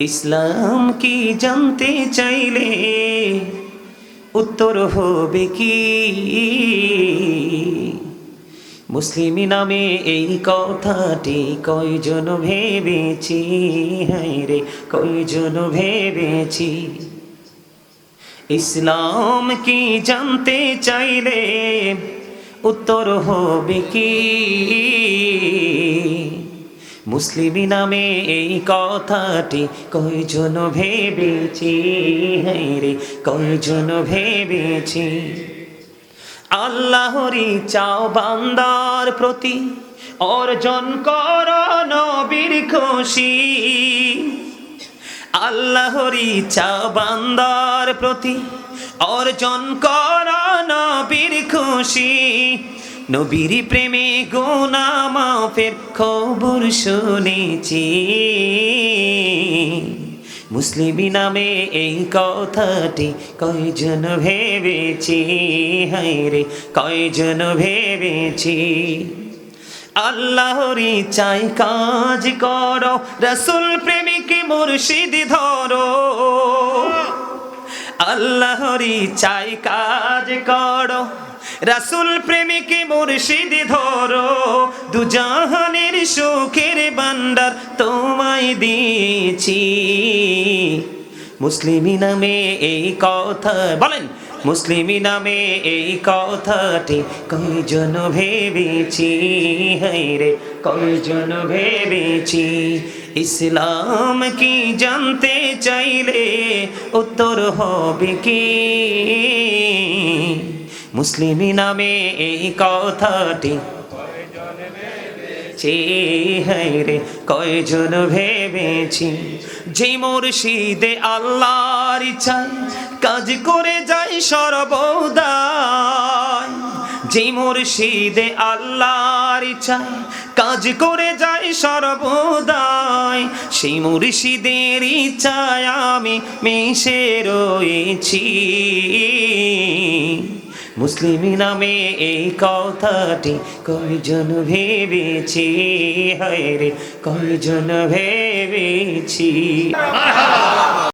ইসলাম কি জানতে চাইলে উত্তর হবে কি? মুসলিম নামে এই কথাটি কয়জন ভেবেছি? রে, কয়জন ভেবেছি? ইসলাম কি জানতে চাইলে উত্তর হবে কি? মুসলিম নামে এই কথাটি, কয়জন ভেবেছি? রে, কয়জন ভেবেছি? আল্লাহরি চাও বান্দার প্রতি, অর্জন কর নবীর খুশি। আল্লাহরি চাও বান্দার প্রতি, অর্জন কর নবীর খুশি। নবীর প্রেমে গুনা মাফের খবর শুনেছি। মুসলিম নামে এই কথাটি কয়জন ভেবেছি? হায় রে কয়জন ভেবেছি? আল্লাহরি চাই কাজ করো, রসুল প্রেমিক মুর্শিদ ধরো। আল্লাহরি চাই কাজ করো রাসুল প্রেমিক মুর্শিদ ধরো, দুজাহানের সুখের বান্ডার তোমায় দিয়েছি। মুসলিমি নামে এই কথা, বলেন, মুসলিমি নামে এই কথাটি কয়জন ভেবেছি? রে, কয়জন ভেবেছি? ইসলাম কি জানতে চাইলে উত্তর হবে কি? মুসলিমি নামে এই কথাটি। রে, কয়জন ভেবেছি? যে মুর্শিদে আল্লাহর ইচ্ছায় কাজ করে যাই সর্বদাই। যে মুর্শিদে আল্লাহর ইচ্ছায় কাজ করে যাই সর্বদাই। সেই মুর্শিদের ইচ্ছায় আমি মিশে রয়েছি। মুসলিম নামে এই কথাটি কয়জন ভেবেছি? হায় রে কয়জন ভেবেছি?